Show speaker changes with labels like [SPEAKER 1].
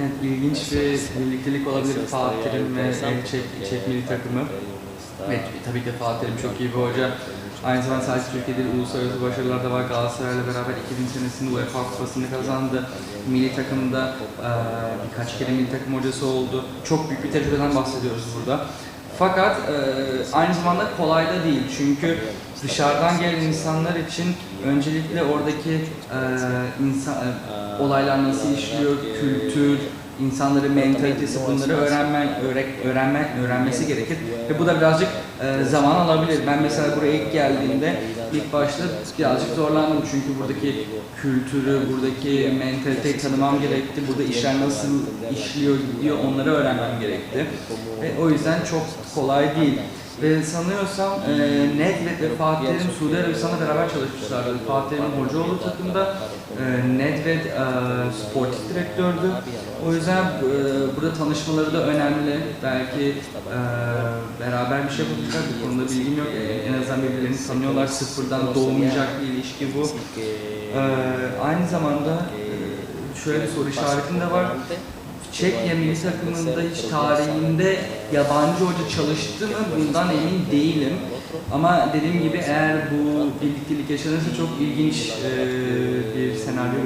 [SPEAKER 1] Evet, ilginç bir birliktelik olabilir Fatih Terim ve Çek, Çek milli takımı. Evet, tabii ki Fatih Terim çok iyi bir hoca. Aynı zamanda sadece Türkiye'de uluslararası başarılar da var. Galatasaray'la beraber 2000 senesinde UEFA Kupası'nı kazandı. Milli takımda eee, birkaç kere milli takım hocası oldu. Çok büyük bir tecrübeden bahsediyoruz burada. Fakat eee, aynı zamanda kolay da değil. Çünkü dışarıdan gelen insanlar için öncelikle oradaki eee, insan, eee, olaylar nasıl işliyor, kültür, insanların mentalitesi bunları öğrenmen, öğre, öğrenmen, öğrenmesi gerekir. Ve bu da birazcık e, zaman alabilir. Ben mesela buraya ilk geldiğimde ilk başta birazcık zorlandım çünkü buradaki kültürü, buradaki mentaliteyi tanımam gerekti. Burada işler nasıl işliyor, gidiyor onları öğrenmem gerekti. Ve o yüzden çok kolay değil. Ve sanıyorsam e, Nedved ve Fatih Terim Suudi Arabistan'la beraber çalışmışlardı. Fatih Terim'in hoca olduğu takımda e, Nedved e, sportif direktördü. O yüzden e, burada tanışmaları da önemli. Belki e, beraber bir şey yapacaklar. Bu konuda bilgim yok. E, en azından birbirlerini tanıyorlar. Sıfırdan doğmayacak bir ilişki bu. E, aynı zamanda e, şöyle bir soru işaretim de var. Çekya milli takımında hiç tarihinde yabancı hoca çalıştı mı bundan emin değilim. Ama dediğim gibi eğer bu birliktelik yaşanırsa çok ilginç e, bir senaryo.